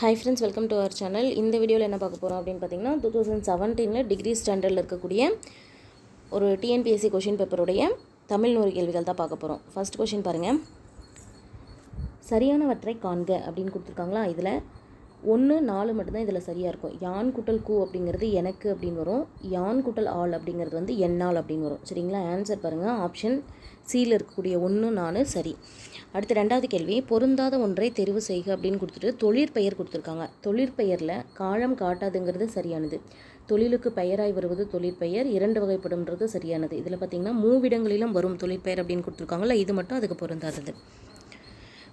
Hi friends welcome to our channel இந்த வீடியோவில் என்ன பார்க்க போகிறோம் அப்படின்னு பார்த்தீங்கன்னா டூ தௌசண்ட் செவன்டீனில் டிகிரி ஸ்டாண்டர்டில் இருக்கக்கூடிய ஒரு டிஎன்பிஎஸ்சி கொஷின் பேப்பருடைய தமிழ் நூறு கேள்விகள் தான் பார்க்க போகிறோம் ஃபஸ்ட் கொஷின் பாருங்கள் சரியானவற்றை காண்க அப்படின்னு கொடுத்துருக்காங்களா? இதில் ஒன்று நாலு மட்டும்தான் இதில் சரியாக இருக்கும். யான் குட்டல் கூ அப்படிங்கிறது எனக்கு அப்படின்னு வரும். யான் குட்டல் ஆள் அப்படிங்கிறது வந்து என்னால் அப்படின்னு வரும். சரிங்களா? ஆன்சர் பாருங்கள் ஆப்ஷன் சியில் இருக்கக்கூடிய ஒன்று நாலு சரி. அடுத்து ரெண்டாவது கேள்வி பொருந்தாத ஒன்றை தெரிவு செய்க அப்படின்னு கொடுத்துட்டு தொழிற்பெயர் கொடுத்துருக்காங்க. தொழிற்பெயரில் காலம் காட்டாதுங்கிறது சரியானது. தொழிலுக்கு பெயராய் வருவது தொழிற்பெயர் இரண்டு வகைப்படும்ன்றது சரியானது. இதில் பார்த்தீங்கன்னா மூவிடங்களிலும் வரும் தொழிற்பெயர் அப்படின்னு கொடுத்துருக்காங்கல்ல இது மட்டும் அதுக்கு பொருந்தாதது.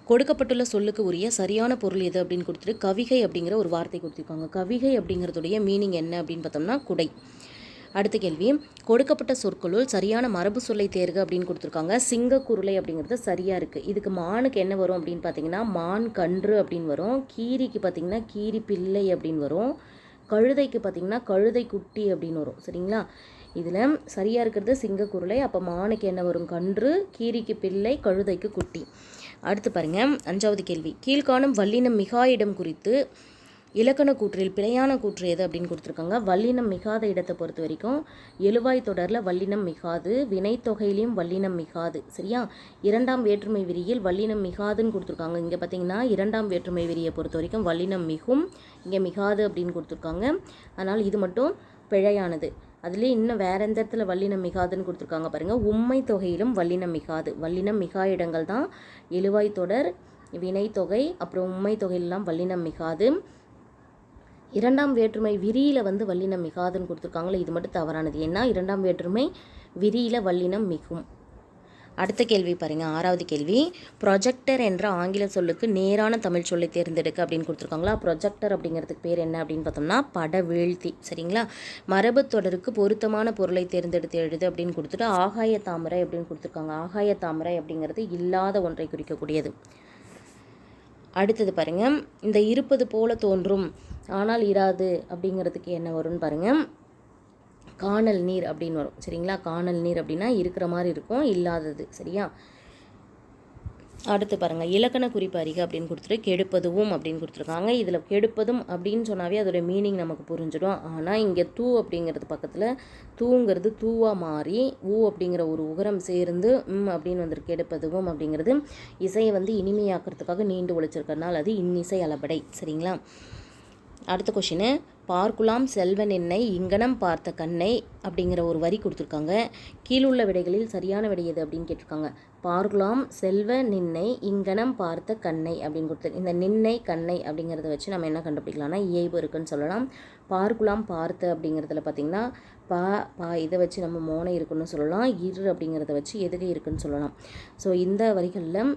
கொடுக்கப்பட்டுள்ள சொல்லுக்கு உரிய சரியான பொருள் எது அப்படின்னு கொடுத்துட்டு கவிகை அப்படிங்கிற ஒரு வார்த்தை கொடுத்துருக்காங்க. கவிகை அப்படிங்கிறதுடைய மீனிங் என்ன அப்படின்னு பார்த்தோம்னா குடை. அடுத்த கேள்வி. கொடுக்கப்பட்ட சொற்களுள் சரியான மரபு சொல்லை தேர்க அப்படின்னு கொடுத்துருக்காங்க. சிங்கக்குருளை அப்படிங்கிறது சரியாக இருக்குது இதுக்கு மானுக்கு என்ன வரும் அப்படின்னு பார்த்தீங்கன்னா மான் கன்று அப்படின்னு வரும். கீரிக்கு பார்த்தீங்கன்னா கீரி பிள்ளை அப்படின்னு வரும். கழுதைக்கு பார்த்தீங்கன்னா கழுதை குட்டி அப்படின்னு வரும். சரிங்களா? இதில் சரியாக இருக்கிறது சிங்கக்குருளை. அப்போ மானுக்கு என்ன வரும்? கன்று கீரிக்கு பிள்ளை கழுதைக்கு குட்டி. அடுத்து பாருங்கள் அஞ்சாவது கேள்வி. கீழ்காணும் வல்லினம் மிகாயிடம் குறித்து இலக்கண கூற்றில் பிழையான கூற்று எது அப்படின்னு கொடுத்துருக்காங்க. வல்லினம் மிகாத இடத்தை பொறுத்த வரைக்கும் எழுவாய் தொடரில் வல்லினம் மிகாது வினைத்தொகையிலையும் வல்லினம் மிகாது சரியா? இரண்டாம் வேற்றுமை விரியில் வல்லினம் மிகாதுன்னு கொடுத்துருக்காங்க. இங்கே பார்த்தீங்கன்னா இரண்டாம் வேற்றுமை விரியை பொறுத்த வரைக்கும் வல்லினம் மிகும் இங்கே மிகாது அப்படின்னு கொடுத்துருக்காங்க. அதனால் இது மட்டும் பிழையானது. அதுலேயே இன்னும் வேற எந்த இடத்துல வல்லினம் மிகாதுன்னு கொடுத்துருக்காங்க பாருங்கள் உண்மை தொகையிலும் வல்லினம் மிகாது. வல்லினம் மிகா இடங்கள் தான் எழுவாய் தொடர் வினைத்தொகை அப்புறம் உண்மை தொகையிலெல்லாம் வல்லினம் மிகாது. இரண்டாம் வேற்றுமை விரியில் வந்து வல்லினம் மிகாதுன்னு கொடுத்துருக்காங்களே இது மட்டும் தவறானது. ஏன்னா இரண்டாம் வேற்றுமை விரியில் வல்லினம் மிகும். அடுத்த கேள்வி பாருங்க ஆறாவது கேள்வி. ப்ரொஜெக்டர் என்ற ஆங்கில சொல்லுக்கு நேரான தமிழ் சொல்லை தேர்ந்தெடுக்க அப்படின்னு கொடுத்துருக்காங்களா? ப்ரொஜெக்டர் அப்படிங்கிறதுக்கு பேர் என்ன அப்படின்னு பார்த்தோம்னா பட வீழ்த்தி சரிங்களா? மரபு தொடருக்கு பொருத்தமான பொருளை தேர்ந்தெடுத்து எழுது அப்படின்னு கொடுத்துட்டு ஆகாய தாமரை அப்படின்னு கொடுத்துருக்காங்க. ஆகாய தாமரை அப்படிங்கிறது இல்லாத ஒன்றை குறிக்கக்கூடியது. அடுத்தது பாருங்க இந்த இருப்பது போல தோன்றும். ஆனால் இராது அப்படிங்கிறதுக்கு என்ன வரும்னு பாருங்கள் காணல் நீர் அப்படின்னு வரும். சரிங்களா? காணல் நீர் அப்படின்னா இருக்கிற மாதிரி இருக்கும் இல்லாதது. சரியா? அடுத்து பாருங்கள் இலக்கண குறிப்பு அறிக அப்படின்னு கொடுத்துட்டு கெடுப்பதுவும் அப்படின்னு கொடுத்துருக்காங்க. இதில் கெடுப்பதும் அப்படின்னு சொன்னாவே அதோட மீனிங் நமக்கு புரிஞ்சிடும். ஆனால் இங்கே தூ அப்படிங்கிறது பக்கத்தில் தூங்கிறது தூவாக மாறி ஊ அப்படிங்கிற ஒரு உகரம் சேர்ந்து ம் அப்படின்னு வந்துருக்கு. கெடுப்பதுவும் அப்படிங்கிறது இசையை வந்து இனிமையாக்குறதுக்காக நீண்டு ஒழிச்சிருக்கிறதுனால அது இன்னிசை அளபடை. சரிங்களா? அடுத்த கொஷினு பார்க்குலாம் செல்வன் என்னை இங்கனம் பார்த்த கண்ணை அப்படிங்கிற ஒரு வரி கொடுத்துருக்காங்க. கீழுள்ள விடைகளில் சரியான விடை எது அப்படின்னு கேட்டிருக்காங்க. பார்க்குலாம் செல்வ நின்னை இங்கனம் பார்த்த கண்ணை அப்படின்னு கொடுத்து இந்த நின்னை கண்ணை அப்படிங்கிறத வச்சு நம்ம என்ன கண்டுபிடிக்கலாம்னா இயல்பு இருக்குன்னு சொல்லலாம். பார்க்குலாம் பார்த்த அப்படிங்கிறதுல பார்த்திங்கன்னா பா பா இதை வச்சு நம்ம மோனை இருக்குன்னு சொல்லலாம். இரு அப்படிங்கிறத வச்சு எதுகை இருக்குன்னு சொல்லலாம். ஸோ இந்த வரிகளில்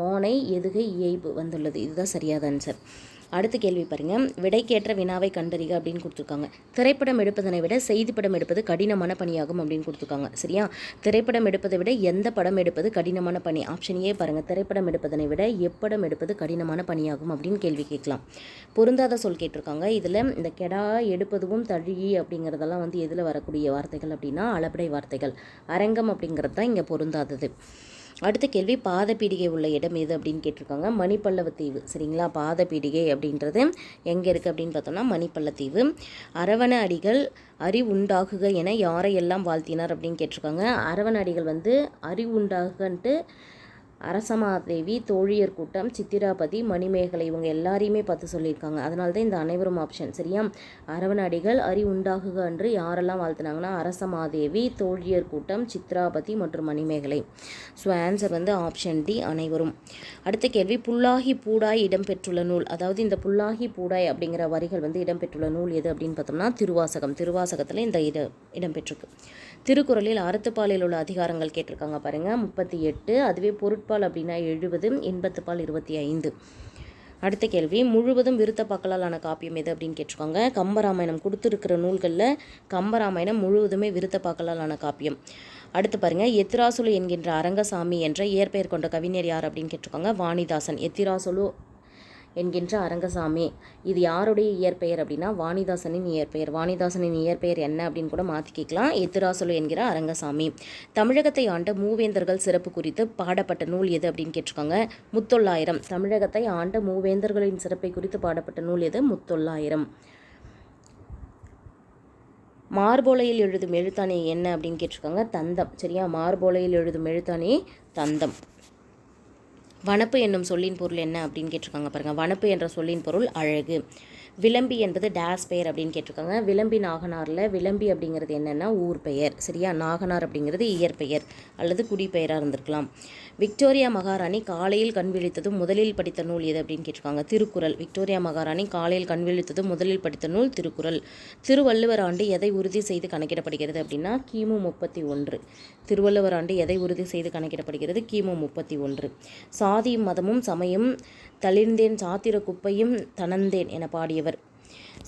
மோனை எதுகை இயைபு வந்துள்ளது. இதுதான் சரியாத ஆன்சர் அடுத்த கேள்வி பாருங்க. விடைக்கேற்ற வினாவை கண்டறிக அப்படின்னு கொடுத்துருக்காங்க. திரைப்படம் எடுப்பதனை விட செய்தி படம் எடுப்பது கடினமான பணியாகும் அப்படின்னு கொடுத்துருக்காங்க. சரியா? திரைப்படம் எடுப்பதை விட எந்த படம் எடுப்பது கடினமான பணி? ஆப்ஷன் ஏ பாருங்கள் திரைப்படம் எடுப்பதனை விட எப்படம் எடுப்பது கடினமான பணியாகும் அப்படின்னு கேள்வி கேட்கலாம். பொருந்தாத சொல் கேட்டிருக்காங்க. இதில் இந்த கெடா எடுப்பதும் தழி அப்படிங்கிறதெல்லாம் வந்து எதில் வரக்கூடிய வார்த்தைகள் அப்படின்னா அளபடை வார்த்தைகள். அரங்கம் அப்படிங்கிறது தான் இங்கே பொருந்தாதது. அடுத்த கேள்வி பாதப்பீடிகை உள்ள இடம் எது அப்படின்னு கேட்டிருக்காங்க. மணிப்பல்லவத்தீவு. சரிங்களா? பாதப்பீடிகை அப்படின்றது எங்கே இருக்குது அப்படின்னு பார்த்தோம்னா மணிப்பள்ளத்தீவு அரவண அடிகள் அறிவுண்டாகுக என யாரையெல்லாம் வாழ்த்தினார் அப்படின்னு கேட்டிருக்காங்க. அரவண அடிகள் வந்து அறிவுண்டாகுன்ட்டு அரசமாதேவி தோழியர் கூட்டம் சித்திராபதி மணிமேகலை இவங்க எல்லாரையுமே பார்த்து சொல்லியிருக்காங்க. அதனால தான் இந்த அனைவரும் ஆப்ஷன் சரியா? அரவணடிகள் அறி உண்டாகுக என்று யாரெல்லாம் வாழ்த்துனாங்கன்னா அரசமாதேவி தோழியர் கூட்டம் சித்ராபதி மற்றும் மணிமேகலை. ஸோ ஆன்சர் வந்து ஆப்ஷன் டி அனைவரும். அடுத்த கேள்வி புல்லாகி பூடாய் இடம்பெற்றுள்ள நூல். அதாவது இந்த புல்லாகி பூடாய் அப்படிங்கிற வரிகள் வந்து இடம்பெற்றுள்ள நூல் எது அப்படின்னு பார்த்தோம்னா திருவாசகம். திருவாசகத்தில் இந்த இட இடம்பெற்றிருக்கு. திருக்குறளில் அறத்துப்பாலில் உள்ள அதிகாரங்கள் கேட்டிருக்காங்க பாருங்கள் முப்பத்தி எட்டு அதுவே பொருட்பால் அப்படின்னா எழுபது இன்பத்துப்பால் இருபத்தி ஐந்து. அடுத்த கேள்வி முழுவதும் விருத்தப்பாக்களால் ஆன காப்பியம் எது அப்படின்னு கேட்டிருக்காங்க. கம்பராமாயணம் கொடுத்துருக்கிற நூல்களில் கம்பராமாயணம் முழுவதுமே விருத்தப்பாக்களால் ஆன காப்பியம். அடுத்து பாருங்கள் எத்திராசுலு என்கின்ற அரங்கசாமி என்ற இயற்பெயர் கொண்ட கவிஞர் யார் அப்படின்னு கேட்டிருக்காங்க. வாணிதாசன். எத்திராசுலு என்கின்ற அரங்கசாமி. இது யாருடைய இயற்பெயர் அப்படின்னா வாணிதாசனின் இயற்பெயர். வாணிதாசனின் இயற்பெயர் என்ன அப்படின்னு கூட மாற்றிக்கலாம் எத்திராசலு என்கிற அரங்கசாமி. தமிழகத்தை ஆண்ட மூவேந்தர்கள் சிறப்பு குறித்து பாடப்பட்ட நூல் எது அப்படின்னு கேட்டிருக்காங்க? முத்தொள்ளாயிரம். தமிழகத்தை ஆண்ட மூவேந்தர்களின் சிறப்பை குறித்து பாடப்பட்ட நூல் எது? முத்தொள்ளாயிரம். மார்போலையில் எழுதும் எழுத்தாணி என்ன அப்படின்னு கேட்டிருக்காங்க? தந்தம். சரியா? மார்போலையில் எழுதும் எழுத்தாணி தந்தம். வனப்பு என்னும் சொல்லின் பொருள் என்ன அப்படின்னு கேட்டிருக்காங்க பாருங்கள் வனப்பு என்ற சொல்லின் பொருள் அழகு. விளம்பி என்பது டேஸ் பெயர் அப்படின்னு கேட்டிருக்காங்க. விளம்பி நாகனாரில் விளம்பி அப்படிங்கிறது என்னென்னா ஊர் பெயர் சரியா? நாகனார் அப்படிங்கிறது இயற்பெயர் அல்லது குடிப்பெயராக இருந்திருக்கலாம். விக்டோரியா மகாராணி காலையில் கண் விழித்ததும் முதலில் படித்த நூல் எது அப்படின்னு கேட்டிருக்காங்க. திருக்குறள். விக்டோரியா மகாராணி காலையில் கண் விழித்ததும் முதலில் படித்த நூல் திருக்குறள். திருவள்ளுவர் ஆண்டு எதை உறுதி செய்து கணக்கிடப்படுகிறது அப்படின்னா கிமு முப்பத்தி ஒன்று. திருவள்ளுவர் ஆண்டு எதை உறுதி செய்து கணக்கிடப்படுகிறது? கிமு முப்பத்தி ஒன்று. சாதியும் மதமும் சமயம் தளிர்ந்தேன் சாத்திர குப்பையும் தனந்தேன் என பாடியவர்.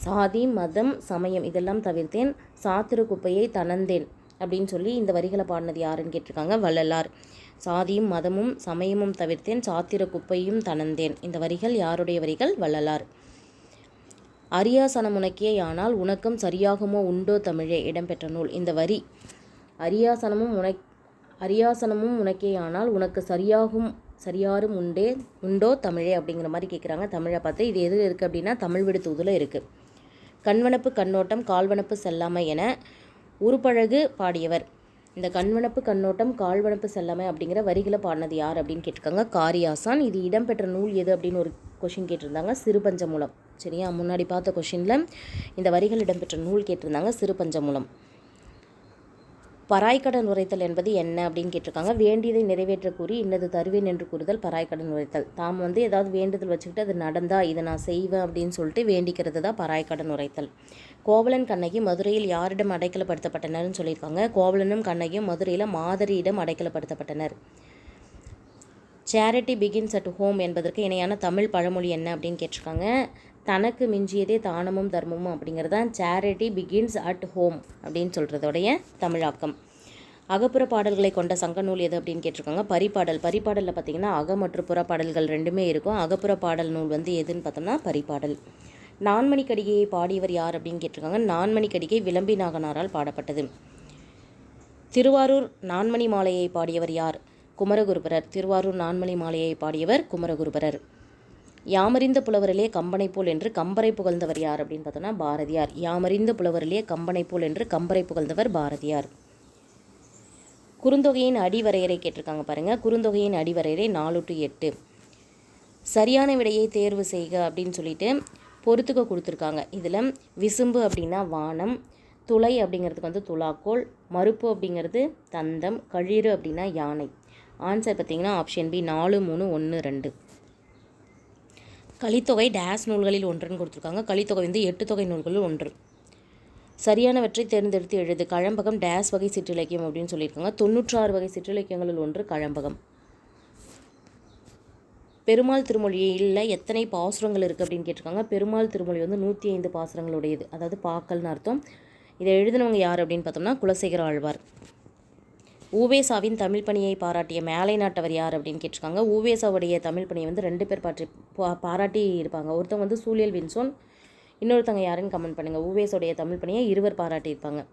சாதி மதம் சமயம் இதெல்லாம் தவிர்த்தேன். சாத்திர குப்பையை தனந்தேன் அப்படின்னு சொல்லி இந்த வரிகளை பாடினது யாருன்னு கேட்டிருக்காங்க? வள்ளலார். சாதியும் மதமும் சமயமும் தவிர்த்தேன். சாத்திர குப்பையும் தனந்தேன் இந்த வரிகள் யாருடைய வரிகள்? வள்ளலார். அரியாசனம் உனக்கே ஆனால் உனக்கும் சரியாகுமோ உண்டோ தமிழே இடம்பெற்ற நூல். இந்த வரி அரியாசனமும் உனக் அரியாசனமும் உனக்கே ஆனால் உனக்கு சரியாகும் சரியாரும் உண்டே உண்டோ தமிழே அப்படிங்கிற மாதிரி கேட்குறாங்க தமிழை பார்த்து இது எது இருக்குது அப்படின்னா தமிழ் விடு தூதில் இருக்குது கண்வனப்பு கண்ணோட்டம் கால்வனப்பு செல்லாமை என உருப்பழகு பாடியவர். இந்த கண்வனப்பு கண்ணோட்டம் கால்வனப்பு செல்லாமை அப்படிங்கிற வரிகளை பாடினது யார் அப்படின்னு கேட்டிருக்காங்க. காரியாசான். இது இடம்பெற்ற நூல் எது அப்படின்னு ஒரு கொஷின் கேட்டிருந்தாங்க. சிறுபஞ்சமூலம். சரியா? முன்னாடி பார்த்த கொஷினில் இந்த வரிகள் இடம்பெற்ற நூல் கேட்டிருந்தாங்க. சிறுபஞ்சமூலம். பராய்க்கடன் உரைத்தல் என்பது என்ன அப்படின்னு கேட்டிருக்காங்க. வேண்டியதை நிறைவேற்ற கூறி இன்னது தருவேன் என்று கூறுதல் பராய்க்கடன் உரைத்தல். தாம் வந்து ஏதாவது வேண்டுதல் வச்சுக்கிட்டு அது நடந்தா இதை நான் செய்வேன் அப்படின்னு சொல்லிட்டு வேண்டிக்கிறது தான் பராய்க்கடன் உரைத்தல். கோவலன் கண்ணகி மதுரையில் யாரிடம் அடைக்கலப்படுத்தப்பட்டனர்னு சொல்லியிருக்காங்க. கோவலனும் கண்ணகியும் மதுரையில் மாதரியிடம் அடைக்கலப்படுத்தப்பட்டனர். சேரிட்டி பிகின்ஸ் அட் ஹோம் என்பதற்கு இணையான தமிழ் பழமொழி என்ன அப்படின்னு கேட்டிருக்காங்க. தனக்கு மிஞ்சியதே தானமும் தர்மமும் அப்படிங்கிறது தான் சேரிட்டி பிகின்ஸ் அட் ஹோம் அப்படின்னு சொல்கிறதோடைய தமிழாக்கம். அகப்புற பாடல்களை கொண்ட சங்க நூல் எது அப்படின்னு கேட்டிருக்காங்க? பரிபாடல். பரிபாடலில் பார்த்தீங்கன்னா அக மற்றும் புற பாடல்கள் ரெண்டுமே இருக்கும். அகப்புற பாடல் நூல் வந்து எதுன்னு பார்த்தோம்னா பரிபாடல். நான்மணி கடிகையை பாடியவர் யார் அப்படின்னு கேட்டிருக்காங்க. நான்மணி கடிகை விளம்பி நாகனாரால் பாடப்பட்டது. திருவாரூர் நான்மணி மாலையை பாடியவர் யார்? குமரகுருபரர். திருவாரூர் நான்மணி மாலையை பாடியவர் குமரகுருபரர். யாமறிந்த புலவரிலே கம்பனை போல் என்று கம்பரை புகழ்ந்தவர் யார் அப்படின்னு பார்த்தோன்னா பாரதியார். யாமறிந்த புலவரிலே கம்பனை போல் என்று கம்பரை புகழ்ந்தவர் பாரதியார். குறுந்தொகையின் அடிவரையறை கேட்டிருக்காங்க பாருங்கள் குறுந்தொகையின் அடிவரையறை நாலு டு எட்டு. சரியான விடையை தேர்வு செய்க அப்படின்னு சொல்லிட்டு பொறுத்துக்க கொடுத்துருக்காங்க. இதில் விசும்பு அப்படின்னா வானம் துளை அப்படிங்கிறதுக்கு வந்து துலாக்கோல் மறுப்பு அப்படிங்கிறது தந்தம் கழிறு அப்படின்னா யானை. ஆன்சர் பார்த்தீங்கன்னா ஆப்ஷன் பி நாலு மூணு ஒன்று ரெண்டு. கலித்தொகை டேஸ் நூல்களில் ஒன்றுன்னு கொடுத்துருக்காங்க. கலித்தொகை வந்து எட்டு தொகை நூல்களில் ஒன்று. சரியானவற்றை தேர்ந்தெடுத்து எழுது. கழம்பகம் டேஸ் வகை சிற்றிலக்கியம் அப்படின்னு சொல்லியிருக்காங்க. தொண்ணூற்றாறு வகை சிற்றிலக்கியங்களில் ஒன்று கழம்பகம். பெருமாள் திருமொழியில் எத்தனை பாசுரங்கள் இருக்குது அப்படின்னு கேட்டிருக்காங்க. பெருமாள் திருமொழி வந்து நூற்றி ஐந்து பாசுரங்களுடையது. அதாவது பாக்கல்னு அர்த்தம். இதை எழுதினவங்க யார் அப்படின்னு பார்த்தோம்னா குலசேகர ஆழ்வார். ஊவேசாவின் தமிழ் பணியை பாராட்டிய மேலை நாட்டவர் யார் அப்படின்னு கேட்டிருக்காங்க. ஊவேசாவுடைய தமிழ் பணியை வந்து ரெண்டு பேர் பாற்றி பா- பாராட்டி இருப்பாங்க. ஒருத்தவங்க வந்து சூழியல் வின்சோன் இன்னொருத்தவங்க யாருன்னு கமெண்ட் பண்ணுங்கள் ஊவேசோடைய தமிழ் பணியை இருவர் பாராட்டியிருப்பாங்க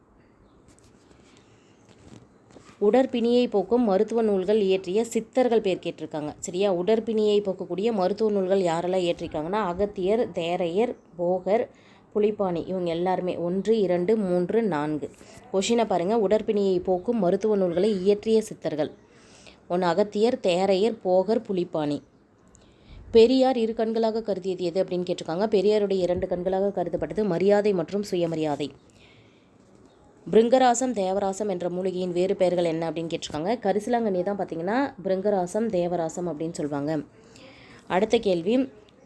உடற்பிணியை போக்கும் மருத்துவ நூல்கள் இயற்றிய சித்தர்கள் பேர் கேட்டிருக்காங்க. சரியா? உடற்பிணியை போக்கக்கூடிய மருத்துவ நூல்கள் யாரெல்லாம் இயற்றிருக்காங்கன்னா அகத்தியர் தேரையர் போகர் புலிப்பாணி. இவங்க எல்லாருமே ஒன்று இரண்டு மூன்று நான்கு. கொஷினை பாருங்கள் உடற்பிணியை போக்கும் மருத்துவ நூல்களை இயற்றிய சித்தர்கள். ஒன்று அகத்தியர் தேரையர் போகர் புலிப்பாணி. பெரியார் இரு கண்களாக கருதியது எது அப்படின்னு கேட்டிருக்காங்க. பெரியாருடைய இரண்டு கண்களாக கருதப்பட்டது மரியாதை மற்றும் சுயமரியாதை. பிருங்கராசம் தேவராசம் என்ற மூலிகையின் வேறு பெயர்கள் என்ன அப்படின்னு கேட்டிருக்காங்க. கரிசலாங்கண்ணி தான் பார்த்தீங்கன்னா பிருங்கராசம் தேவராசம் அப்படின்னு சொல்லுவாங்க அடுத்த கேள்வி.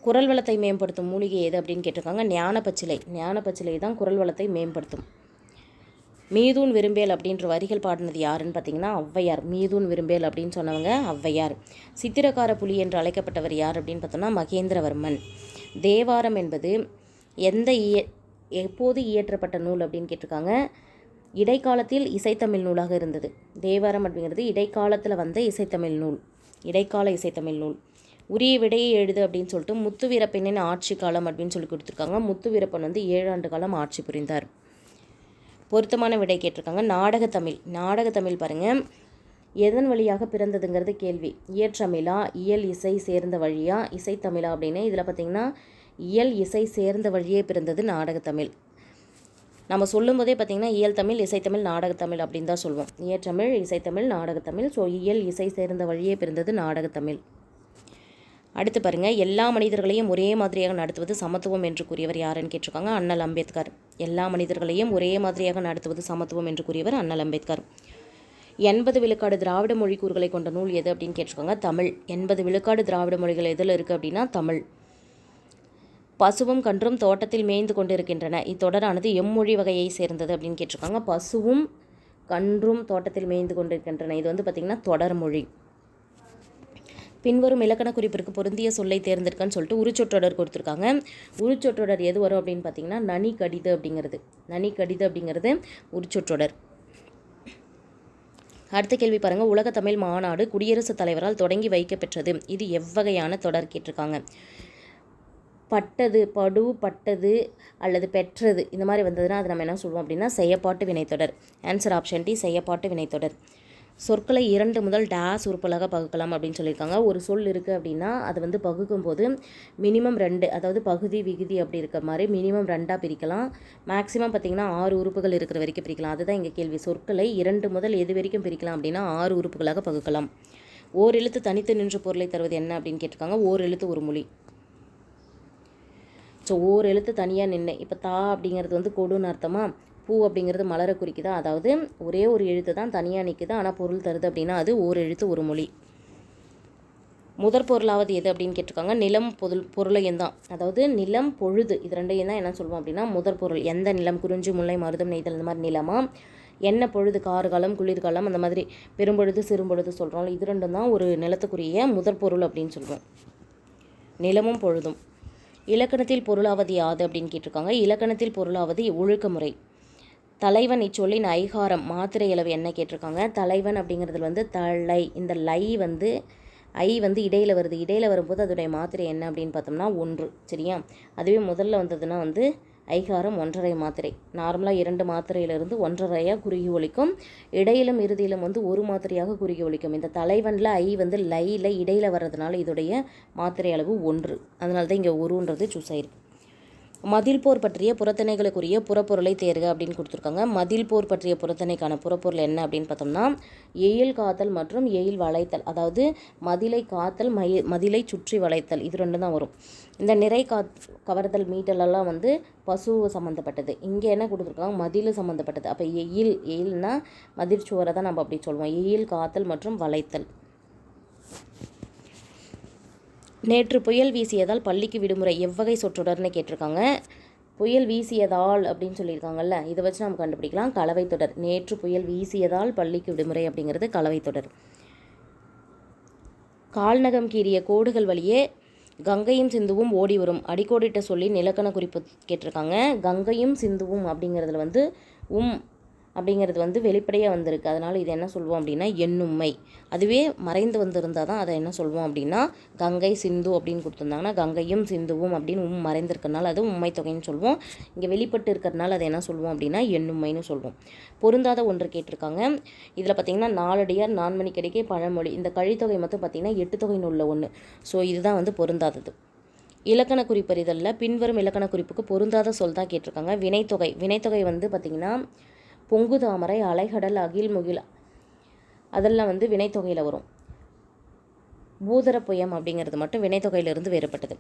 குரல் வளத்தை மேம்படுத்தும் மூலிகை எது அப்படின்னு கேட்டிருக்காங்க? ஞானப்பச்சிலை. ஞானப்பச்சிலை தான் குரல் வளத்தை மேம்படுத்தும். மீதூன் விரும்பேல் அப்படின்ற வரிகள் பாடினது யாருன்னு பார்த்தீங்கன்னா ஔவையார். மீதூன் விரும்பேல் அப்படின்னு சொன்னவங்க ஔவையார். சித்திரக்கார புலி என்று அழைக்கப்பட்டவர் யார் அப்படின்னு பார்த்தோம்னா மகேந்திரவர்மன். தேவாரம் என்பது எந்த இய எப்போது இயற்றப்பட்ட நூல் அப்படின்னு கேட்டிருக்காங்க? இடைக்காலத்தில் இசைத்தமிழ் நூலாக இருந்தது. தேவாரம் அப்படிங்கிறது இடைக்காலத்தில் வந்த இசைத்தமிழ் நூல். இடைக்கால இசைத்தமிழ் நூல். உரிய விடையை எழுது அப்படின்னு சொல்லிட்டு முத்து வீரப்பனின் ஆட்சி காலம் அப்படின்னு சொல்லி கொடுத்துருக்காங்க. முத்து வீரப்பன் வந்து ஏழாண்டு காலம் ஆட்சி புரிந்தார். பொருத்தமான விடை கேட்டிருக்காங்க. நாடக தமிழ். நாடக தமிழ் பாருங்கள் எதன் வழியாக பிறந்ததுங்கிறது கேள்வி. இயற்றமிழா இயல் இசை சேர்ந்த வழியா? இசைத்தமிழா அப்படின்னு. இதில் பார்த்திங்கன்னா இயல் இசை சேர்ந்த வழியே பிறந்தது நாடகத்தமிழ் நம்ம சொல்லும்போதே பார்த்திங்கன்னா இயல் தமிழ் இசைத்தமிழ் நாடகத்தமிழ் அப்படின்னு தான் சொல்லுவோம் இயற்றமிழ் இசைத்தமிழ் நாடகத்தமிழ் ஸோ இயல் இசை சேர்ந்த வழியே பிறந்தது நாடகத்தமிழ் அடுத்து பாருங்கள் எல்லா மனிதர்களையும் ஒரே மாதிரியாக நடத்துவது சமத்துவம் என்று கூறியவர் யாருன்னு கேட்டிருக்காங்க? அண்ணல் அம்பேத்கர். எல்லா மனிதர்களையும் ஒரே மாதிரியாக நடத்துவது சமத்துவம் என்று கூறியவர் அண்ணல் அம்பேத்கர். எண்பது விழுக்காடு திராவிட மொழி கூறுகளை கொண்ட நூல் எது அப்படின்னு கேட்டிருக்காங்க? தமிழ். எண்பது விழுக்காடு திராவிட மொழிகள் எதில் இருக்குது அப்படின்னா தமிழ். பசுவும் கன்றும் தோட்டத்தில் மேய்ந்து கொண்டிருக்கின்றன. இத்தொடரானது எம்மொழி வகையை சேர்ந்தது அப்படின்னு கேட்டிருக்காங்க. பசுவும் கன்றும் தோட்டத்தில் மேய்ந்து கொண்டிருக்கின்றன. இது வந்து பார்த்திங்கன்னா தொடர்மொழி பின்வரும் இலக்கண குறிப்பிற்கு பொருந்திய சொல்லை தேர்ந்தெடுக்கன்னு சொல்லிட்டு உருச்சொற்றொடர் கொடுத்துருக்காங்க. உருச்சொற்றொடர் எது வரும் அப்படின்னு பார்த்தீங்கன்னா நனி கடிது அப்படிங்கிறது. நனி கடிது அப்படிங்கிறது உருச்சொற்றொடர். அடுத்த கேள்வி பாருங்கள் உலக தமிழ் மாநாடு குடியரசுத் தலைவரால் தொடங்கி வைக்கப்பெற்றது. இது எவ்வகையான தொடர் கேட்டிருக்காங்க. பட்டது படு பட்டது அல்லது பெற்றது இந்த மாதிரி வந்ததுன்னா அது நம்ம என்ன சொல்லுவோம் அப்படின்னா செய்யப்பாட்டு வினைத்தொடர். ஆன்சர் ஆப்ஷன் டி செய்யப்பாட்டு வினைத்தொடர். சொற்களை இரண்டு முதல் டேஸ் உறுப்பலாக பகுக்கலாம் அப்படின்னு சொல்லியிருக்காங்க. ஒரு சொல் இருக்குது அப்படின்னா அது வந்து பகுக்கும் போது மினிமம் ரெண்டு அதாவது பகுதி விகுதி அப்படி இருக்கிற மாதிரி மினிமம் ரெண்டாக பிரிக்கலாம். மேக்ஸிமம் பார்த்திங்கன்னா ஆறு உறுப்புகள் இருக்கிற வரைக்கும் பிரிக்கலாம். அதுதான் இங்கே கேள்வி. சொற்களை இரண்டு முதல் எது வரைக்கும் பிரிக்கலாம் அப்படின்னா ஆறு உறுப்புகளாக பகுக்கலாம். ஓர் எழுத்து தனித்து நின்ற பொருளை தருவது என்ன அப்படின்னு கேட்டிருக்காங்க. ஓர் எழுத்து ஒரு மொழி. ஸோ ஓர் எழுத்து தனியாக நின்று இப்போ தா அப்படிங்கிறது வந்து கொடுன்னு அர்த்தமாக பூ அப்படிங்கிறது மலரை குறிக்குதா? அதாவது ஒரே ஒரு எழுத்து தான் தனியாக நிற்குது ஆனால் பொருள் தருது அப்படின்னா அது ஓர் எழுத்து ஒரு மொழி. முதற் பொருளாவது எது அப்படின்னு கேட்டிருக்காங்க. நிலம் பொருள் பொருளையும் தான். அதாவது நிலம் பொழுது இது ரெண்டையும் தான் என்ன சொல்லுவோம் அப்படின்னா முதற் பொருள். எந்த நிலம் குறிஞ்சி முல்லை மருதம் நெய்தல் இந்த மாதிரி நிலமா? என்ன பொழுது கார்காலம் குளிர்காலம் அந்த மாதிரி பெரும்பொழுது சிறும்பொழுது சொல்கிறோம் இது ரெண்டும் தான் ஒரு நிலத்துக்குரிய முதற் பொருள் அப்படின்னு சொல்லுவோம் நிலமும் பொழுதும். இலக்கணத்தில் பொருளாவது யாது அப்படின்னு கேட்டிருக்காங்க. இலக்கணத்தில் பொருளாவது ஒழுக்கமுறை. தலைவன் இச்சொல்லின் ஐகாரம் மாத்திரை அளவு என்ன கேட்டிருக்காங்க? தலைவன் அப்படிங்கிறதுல வந்து தலை. இந்த லை வந்து ஐ வந்து இடையில் வருது. இடையில் வரும்போது அதோடைய மாத்திரை என்ன அப்படின்னு பார்த்தோம்னா ஒன்று சரியா? அதுவே முதல்ல வந்ததுன்னா வந்து ஐகாரம் ஒன்றரை மாத்திரை. நார்மலாக இரண்டு மாத்திரையிலிருந்து ஒன்றரையாக குறுகி ஒழிக்கும் இடையிலும் இறுதியிலும் வந்து ஒரு மாத்திரையாக குறுகி ஒழிக்கும் இந்த தலைவனில் ஐ வந்து லையில் இடையில் வர்றதுனால இதோடைய மாத்திரை அளவு ஒன்று. அதனால தான் இங்கே ஒருன்றது சூஸ் ஆயிருக்கு. மதில் போர் பற்றிய புறத்தனைகளுக்குரிய புறப்பொருளை தேர்க அப்படின்னு கொடுத்துருக்காங்க. மதில் போர் பற்றிய புறத்தனைக்கான புறப்பொருள் என்ன அப்படின்னு பார்த்தோம்னா எயில் காத்தல் மற்றும் எயில் வளைத்தல். அதாவது மதிலை காத்தல் மய மதிலை சுற்றி வளைத்தல். இது ரெண்டு தான் வரும். இந்த நிறை கா கவர்தல் மீட்டலெல்லாம் வந்து பசு சம்மந்தப்பட்டது இங்கே என்ன கொடுத்துருக்காங்க? மதில் சம்மந்தப்பட்டது அப்போ எயில் எயில்னா மதிர் சுவரை தான் நம்ம அப்படி சொல்லுவோம். எயில் காத்தல் மற்றும் வளைத்தல். நேற்று புயல் வீசியதால் பள்ளிக்கு விடுமுறை எவ்வகை சொற்றொடர்னு கேட்டிருக்காங்க. புயல் வீசியதால் அப்படின்னு சொல்லியிருக்காங்கல்ல இதை வச்சு நம்ம கண்டுபிடிக்கலாம். கலவை தொடர். நேற்று புயல் வீசியதால் பள்ளிக்கு விடுமுறை அப்படிங்கிறது கலவை தொடர். கால்நகம் கீறிய கோடுகள் வழியே கங்கையும் சிந்துவும் ஓடி வரும். அடிக்கோடிட்ட சொல்லி நிலக்கண குறிப்பு கேட்டிருக்காங்க. கங்கையும் சிந்துவும் அப்படிங்கிறதுல வந்து உம் அப்படிங்கிறது வந்து வெளிப்படையாக வந்திருக்கு. அதனால் இது என்ன சொல்லுவோம் அப்படின்னா எண்ணுமை அதுவே மறைந்து வந்திருந்தால் தான் அதை என்ன சொல்லுவோம் அப்படின்னா கங்கை சிந்து அப்படின்னு கொடுத்துருந்தாங்கன்னா கங்கையும் சிந்துவும் அப்படின்னு உம் மறைந்திருக்கனால அது உண்மை தொகைன்னு சொல்லுவோம் இங்கே வெளிப்பட்டு இருக்கிறனால அதை என்ன சொல்லுவோம் அப்படின்னா எண்ணுமைன்னு சொல்லுவோம் பொருந்தாத ஒன்று கேட்டிருக்காங்க. இதில் பார்த்திங்கன்னா நாலடியார் நான்மணி கிடைக்கே பழமொழி. இந்த கழித்தொகை மட்டும் பார்த்திங்கன்னா எட்டு தொகை உள்ள ஒன்று ஸோ இதுதான் வந்து பொருந்தாதது. இலக்கண குறிப்பறிதலில் பின்வரும் இலக்கண குறிப்புக்கு பொருந்தாத சொல் தான் கேட்டிருக்காங்க. வினைத்தொகை. வினைத்தொகை வந்து பார்த்திங்கன்னா பொங்கு தாமரை அலைகடல் அகில் முகில் அதெல்லாம் வந்து வினைத்தொகையில் வரும். பூதர புயம் அப்படிங்கிறது மட்டும் வினைத்தொகையிலிருந்து வேறுபட்டது.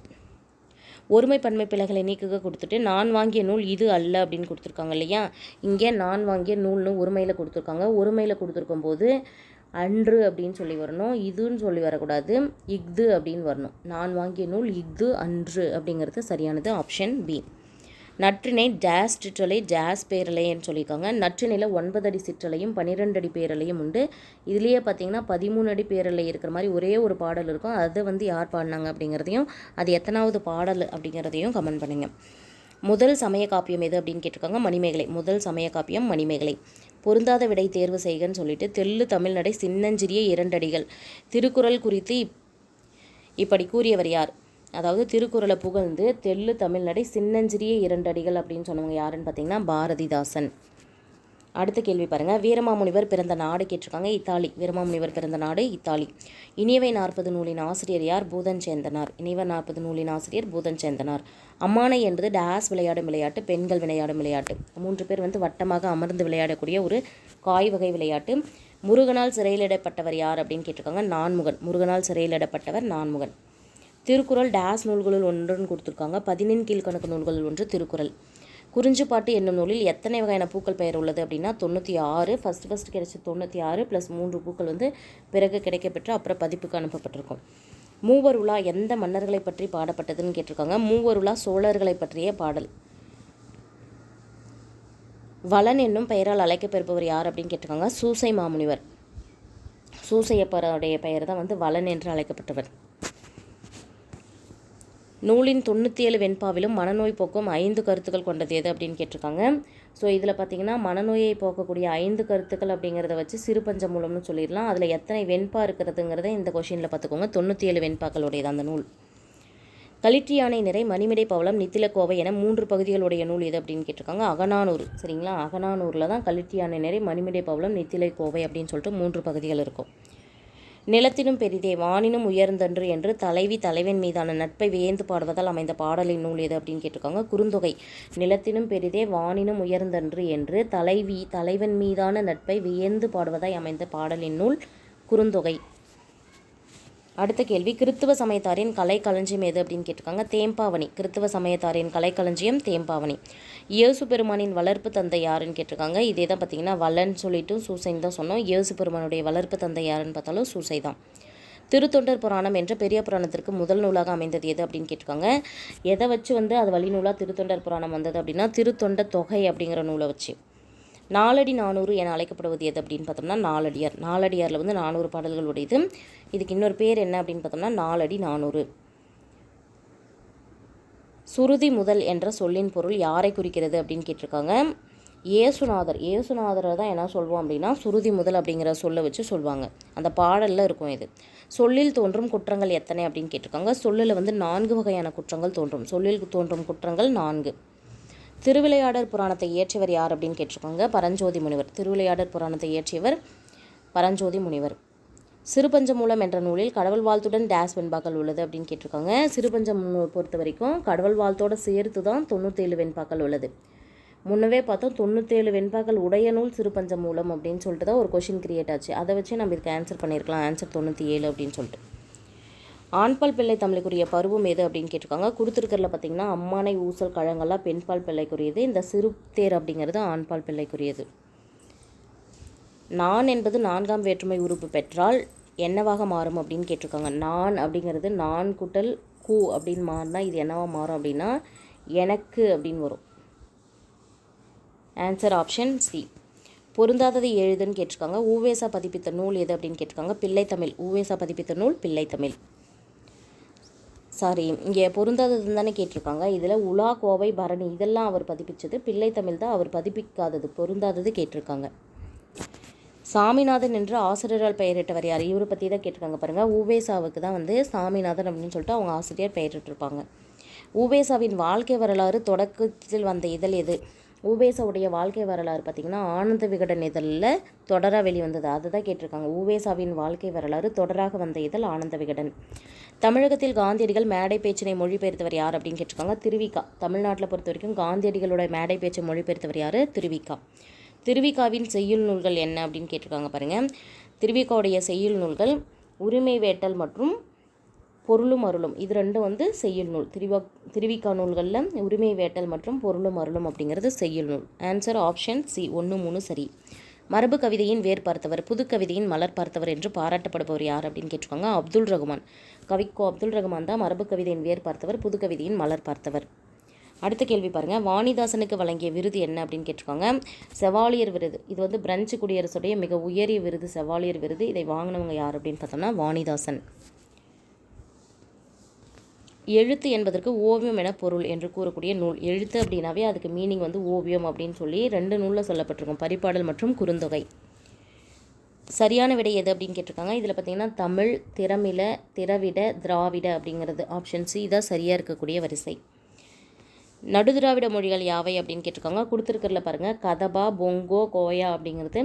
ஒருமை பன்மை பிழைகளை நீக்குக கொடுத்துட்டு நான் வாங்கிய நூல் இது அல்ல அப்படின்னு கொடுத்துருக்காங்க இல்லையா? இங்கே நான் வாங்கிய நூல்னு ஒருமையில் கொடுத்துருக்காங்க. ஒருமையில் கொடுத்துருக்கும் போது அன்று அப்படின்னு சொல்லி வரணும் இதுன்னு சொல்லி வரக்கூடாது இஃது அப்படின்னு வரணும். நான் வாங்கிய நூல் இஃது அன்று அப்படிங்கிறது சரியானது ஆப்ஷன் பி. நற்றினை ஜாஸ் சிற்றலை ஜாஸ் பேரலைன்னு சொல்லியிருக்காங்க. நற்றினையில் ஒன்பது அடி சிற்றலையும் பன்னிரெண்டு அடி பேரலையும் உண்டு. இதுலேயே பார்த்தீங்கன்னா பதிமூணு அடி பேரலை இருக்கிற மாதிரி ஒரே ஒரு பாடல் இருக்கும். அதை வந்து யார் பாடினாங்க அப்படிங்கிறதையும் அது எத்தனாவது பாடல் அப்படிங்கிறதையும் கமெண்ட் பண்ணுங்கள் முதல் சமய காப்பியம் எது அப்படின்னு கேட்டிருக்காங்க. மணிமேகலை. முதல் சமய காப்பியம் மணிமேகலை. பொருந்தாத விடை தேர்வு செய்கன்னு சொல்லிட்டு தெல்லு தமிழ்நடை சின்னஞ்சிறிய இரண்டடிகள். திருக்குறள் குறித்து இப்படி கூறியவர் யார்? அதாவது திருக்குறளை புகழ்ந்து தெள்ளு தமிழ்நடை சின்னஞ்சிறிய இரண்டடிகள் அப்படின்னு சொன்னவங்க யாருன்னு பார்த்தீங்கன்னா பாரதிதாசன். அடுத்த கேள்வி பாருங்கள் வீரமாமுனிவர் பிறந்த நாடு கேட்டிருக்காங்க. இத்தாலி. வீரமாமுனிவர் பிறந்த நாடு இத்தாலி. இனியவை நாற்பது நூலின் ஆசிரியர் யார்? பூதன் சேந்தனார் இனியவை நாற்பது நூலின் ஆசிரியர் பூதன் சேந்தனார் அம்மானை என்பது டேஸ் விளையாடும் விளையாட்டு பெண்கள் விளையாடும் விளையாட்டு. மூன்று பேர் வந்து வட்டமாக அமர்ந்து விளையாடக்கூடிய ஒரு காய் வகை விளையாட்டு. முருகனால் சிறையிலிடப்பட்டவர் யார் அப்படின்னு கேட்டிருக்காங்க? நான்முகன். முருகனால் சிறையிலிடப்பட்டவர் நான்முகன். திருக்குறள் டேஸ் நூல்களுள் ஒன்றுன்னு கொடுத்துருக்காங்க. பதினெண் கீழ்கணக்கு நூல்களில் ஒன்று திருக்குறள். குறிஞ்சிப்பாட்டு என்னும் நூலில் எத்தனை வகையான பூக்கள் பெயர் உள்ளது அப்படின்னா தொண்ணூற்றி ஆறு ஃபஸ்ட்டு ஃபஸ்ட்டு கிடைச்ச தொண்ணூற்றி ஆறு ப்ளஸ் மூன்று பூக்கள் வந்து பிறகு கிடைக்கப்பெற்று அப்புறம் பதிப்புக்கு அனுப்பப்பட்டிருக்கும். மூவர் உலா எந்த மன்னர்களை பற்றி பாடப்பட்டதுன்னு கேட்டிருக்காங்க. மூவர் உலா சோழர்களை பற்றிய பாடல். வளன் என்னும் பெயரால் அழைக்கப்பெறுபவர் யார் அப்படின்னு கேட்டிருக்காங்க. சூசை மாமுனிவர். சூசையப்பருடைய பெயர் தான் வந்து வளன் என்று அழைக்கப்பட்டவர். நூலின் தொண்ணூற்றி ஏழு வெண்பாவிலும் மனநோய் போக்கும் ஐந்து கருத்துக்கள் கொண்டது எது அப்படின்னு கேட்டிருக்காங்க. ஸோ இதில் பார்த்தீங்கன்னா மனநோயை போக்கக்கூடிய ஐந்து கருத்துக்கள் அப்படிங்கிறத வச்சு சிறுபஞ்ச மூலம்னு சொல்லிடலாம். அதில் எத்தனை வெண்பா இருக்கிறதுங்கிறத இந்த கொஷினில் பார்த்துக்கோங்க தொண்ணூற்றி ஏழு வெண்பாக்களுடையது அந்த நூல். களிற்றி யானை நிறை மணிமிடை பவளம் நித்திலக்கோவை என மூன்று பகுதிகளுடைய நூல் எது அப்படின்னு கேட்டிருக்காங்க. அகனானூர் சரிங்களா? அகநானூரில் தான் களிற்றியானை நிறை மணிமிடை பவளம் நித்திலை கோவை அப்படின்னு சொல்லிட்டு மூன்று பகுதிகள் இருக்கும். நிலத்தினும் பெரிதே வானினும் உயர்ந்தன்று என்று தலைவி தலைவன் மீதான நட்பை வியந்து பாடுவதால் அமைந்த பாடலின் நூல் எது அப்படின்னு கேட்டிருக்காங்க? குறுந்தொகை. நிலத்தினும் பெரிதே வானினும் உயர்ந்தன்று என்று தலைவி தலைவன் மீதான நட்பை வியந்து பாடுவதாய் அமைந்த பாடலின் நூல் குறுந்தொகை. அடுத்த கேள்வி கிறித்துவ சமயத்தாரின் கலை களஞ்சியம் எது அப்படின்னு கேட்டிருக்காங்க. தேம்பாவணி. கிறித்துவ சமயத்தாரின் கலை களஞ்சியம் தேம்பாவணி. இயேசு பெருமானின் வளர்ப்பு தந்தை யாருன்னு கேட்டிருக்காங்க. இதே தான் பார்த்தீங்கன்னா வல்லன்னு சொல்லிட்டு சூசைன்னு தான் சொன்னோம். இயேசு பெருமானுடைய வளர்ப்பு தந்தை யாருன்னு பார்த்தாலும் சூசை தான். திருத்தொண்டர் புராணம் என்ற பெரிய புராணத்திற்கு முதல் நூலாக அமைந்தது எது அப்படின்னு கேட்டிருக்காங்க. எதை வச்சு வந்து அது வழி நூலாக திருத்தொண்டர் புராணம் வந்தது அப்படின்னா திருத்தொண்ட தொகை அப்படிங்கிற நூலை வச்சு. நாலடி நானூறு என அழைக்கப்படுவது எது அப்படின்னு பார்த்தோம்னா நாலடியார். நாலடியாரில் வந்து நானூறு பாடல்கள் உடையது. இதுக்கு இன்னொரு பேர் என்ன அப்படின்னு பார்த்தோம்னா நாலடி நானூறு. சுருதி முதல் என்ற சொல்லின் பொருள் யாரை குறிக்கிறது அப்படின்னு கேட்டிருக்காங்க. ஏசுநாதர் ஏசுநாதரை தான் என்ன சொல்வோம் அப்படின்னா சுருதி முதல் அப்படிங்கிற சொல்லை வச்சு சொல்லுவாங்க அந்த பாடலில் இருக்கும் இது. சொல்லில் தோன்றும் குற்றங்கள் எத்தனை அப்படின்னு கேட்டிருக்காங்க. சொல்லில் வந்து நான்கு வகையான குற்றங்கள் தோன்றும். சொல்லில் தோன்றும் குற்றங்கள் நான்கு. திருவிளையாடர் புராணத்தை இயற்றியவர் யார் அப்படின்னு கேட்டிருக்காங்க. பரஞ்சோதி முனிவர். திருவிளையாடர் புராணத்தை இயற்றியவர் பரஞ்சோதி முனிவர். சிறுபஞ்சமூலம் என்ற நூலில் கடவுள் வாழ்த்துடன் டேஸ் வெண்பாக்கள் உள்ளது அப்படின்னு கேட்டிருக்காங்க. சிறுபஞ்சம் பொறுத்த வரைக்கும் கடவுள் வாழ்த்தோடு சேர்த்து தான் தொண்ணூற்றேழு வெண்பாக்கள் உள்ளது. முன்னவே பார்த்தோம் தொண்ணூற்றேழு வெண்பாக்கள் உடைய நூல் சிறுபஞ்சம் மூலம் அப்படின்னு சொல்லிட்டு தான் ஒரு கொஷின் கிரியேட் ஆச்சு. அதை வச்சு நம்ம இதுக்கு ஆன்சர் பண்ணியிருக்கலாம். ஆன்சர் தொண்ணூற்றி ஏழு அப்படின்னு சொல்லிட்டு. ஆண்பால் பிள்ளை தமிழுக்குரிய பருவம் எது அப்படின்னு கேட்டிருக்காங்க. கொடுத்துருக்கறதுல பார்த்தீங்கன்னா அம்மானை ஊசல் கழங்கெல்லாம் பெண்பால் பிள்ளைக்குரியது. இந்த சிறுத்தேர் அப்படிங்கிறது ஆண்பால் பிள்ளைக்குரியது. நான் என்பது நான்காம் வேற்றுமை உறுப்பு பெற்றால் என்னவாக மாறும் அப்படின்னு கேட்டிருக்காங்க. நான் அப்படிங்கிறது நான் குட்டல் கூ அப்படின்னு மாறினா இது என்னவாக மாறும் அப்படின்னா எனக்கு அப்படின்னு வரும். ஆன்சர் ஆப்ஷன் சி பொருந்தாதது எழுதுன்னு கேட்டிருக்காங்க. ஊவேசா பதிப்பித்த நூல் எது அப்படின்னு கேட்டிருக்காங்க. பிள்ளைத்தமிழ் ஊவேசா பதிப்பித்த நூல் பிள்ளைத்தமிழ் சாரி இங்கே பொருந்தாததுன்னு தானே கேட்டிருக்காங்க. இதில் உலா கோவை பரணி இதெல்லாம் அவர் பதிப்பிச்சது. பிள்ளைத்தமிழ் தான் அவர் பதிப்பிக்காதது பொருந்தாதது கேட்டிருக்காங்க. சாமிநாதன் என்று ஆசிரியரால் பெயரிட்டவர் யார்? இவரை பற்றி தான் கேட்டிருக்காங்க பாருங்கள் ஊவேசாவுக்கு தான் வந்து சாமிநாதன் அப்படின்னு சொல்லிட்டு அவங்க ஆசிரியர் பெயரிட்டிருப்பாங்க. ஊவேசாவின் வாழ்க்கை வரலாறு தொடக்கத்தில் வந்த இதழ் எது? ஊவேசாவுடைய வாழ்க்கை வரலாறு பார்த்திங்கன்னா ஆனந்த விகடன் இதழில் தொடராக வெளிவந்தது. அதை தான் கேட்டிருக்காங்க. ஊவேசாவின் வாழ்க்கை வரலாறு தொடராக வந்த இதழ் ஆனந்த விகடன். தமிழகத்தில் காந்தியடிகள் மேடை பேச்சினை மொழிபெயர்த்தவர் யார் அப்படின்னு கேட்டிருக்காங்க திருவிக்கா. தமிழ்நாட்டில் பொறுத்த வரைக்கும் காந்தியடிகளோட மேடை பேச்சை மொழிபெயர்த்தவர் யார்? திருவிக்கா. திருவிக்காவின் செய்யுள் நூல்கள் என்ன அப்படின்னு கேட்டிருக்காங்க பாருங்கள் திருவிக்காவுடைய செய்யுள் நூல்கள் உரிமை வேட்டல் மற்றும் பொருளும் அருளும். இது ரெண்டும் வந்து செய்யுள் நூல். திருவா திருவிக்கா நூல்களில் உரிமை வேட்டல் மற்றும் பொருளும் அருளும் அப்படிங்கிறது செய்யுள் நூல். ஆன்சர் ஆப்ஷன் சி ஒன்று மூணு சரி. மரபு கவிதையின் வேர் பார்த்தவர் புது கவிதையின் மலர் பார்த்தவர் என்று பாராட்டப்படுபவர் யார் அப்படின்னு கேட்டிருக்காங்க? அப்துல் ரகுமான். கவிக்கோ அப்துல் ரகுமான் தான் மரபு கவிதையின் வேர் பார்த்தவர் புது கவிதையின் மலர் பார்த்தவர். அடுத்த கேள்வி பாருங்கள் வாணிதாசனுக்கு வழங்கிய விருது என்ன அப்படின்னு கேட்டிருக்காங்க? செவாலியர் விருது. இது வந்து பிரெஞ்சு குடியரசுடைய மிக உயரிய விருது செவாலியர் விருது. இதை வாங்கினவங்க யார் அப்படின்னு பார்த்தோம்னா வாணிதாசன். எழுத்து என்பதற்கு ஓவியம் என பொருள் என்று கூறக்கூடிய நூல். எழுத்து அப்படின்னாவே அதுக்கு மீனிங் வந்து ஓவியம் அப்படின்னு சொல்லி ரெண்டு நூலில் சொல்லப்பட்டிருக்கும். பரிபாடல் மற்றும் குறுந்தொகை. சரியான விடை எது அப்படின்னு கேட்டிருக்காங்க. இதில் பார்த்தீங்கன்னா தமிழ் திறமில திரவிட திராவிட அப்படிங்கிறது ஆப்ஷன் சி தான் சரியாக இருக்கக்கூடிய வரிசை. நடுதிராவிட மொழிகள் யாவை அப்படின்னு கேட்டிருக்காங்க. கொடுத்துருக்கறதுல பாருங்கள் கதபா பொங்கோ கோயா அப்படிங்கிறது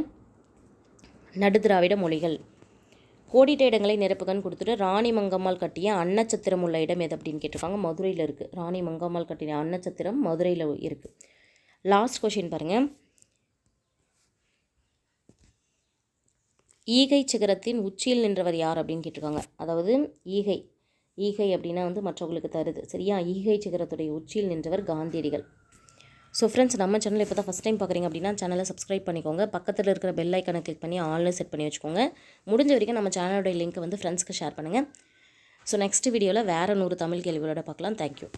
நடுதிராவிட மொழிகள். கோடிட்ட இடங்களை நிரப்புகன்னு கொடுத்துட்டு ராணி மங்கம்மாள் கட்டிய அன்னச்சத்திரம் உள்ள இடம் எது அப்படின்னு கேட்டிருக்காங்க? மதுரையில் இருக்குது ராணி மங்கம்மாள் கட்டிய அன்னச்சத்திரம் மதுரையில் இருக்குது லாஸ்ட் கொஷின் பாருங்கள் ஈகை சிகரத்தின் உச்சியில் நின்றவர் யார் அப்படின்னு கேட்டிருக்காங்க. அதாவது ஈகை. ஈகை அப்படின்னா வந்து மற்றவங்களுக்கு தருது. சரியா? ஈகை சிகரத்துடைய உச்சியில் நின்றவர் காந்தியடிகள். ஸோ ஃப்ரெண்ட்ஸ் நம்ம சேனல் இப்போ தான் ஃபஸ்ட் டைம் பார்க்குறீங்க அப்படின்னா சேனலை சப்ஸ்கிரைப் பண்ணிக்கோங்க. பக்கத்தில் இருக்கிற பெல் ஐக்கனை கிளிக் பண்ணி ஆன்லைன் செட் பண்ணி வச்சுக்கோங்க. முடிஞ்ச வரைக்கும் நம்ம சேனலோட லிங்க் வந்து ஃப்ரெண்ட்ஸ்க்கு ஷேர் பண்ணுங்கள் ஸோ நெக்ஸ்ட் வீடியோவில் வேறு நூறு தமிழ் கேள்விகளோட பார்க்கலாம். தேங்க்யூ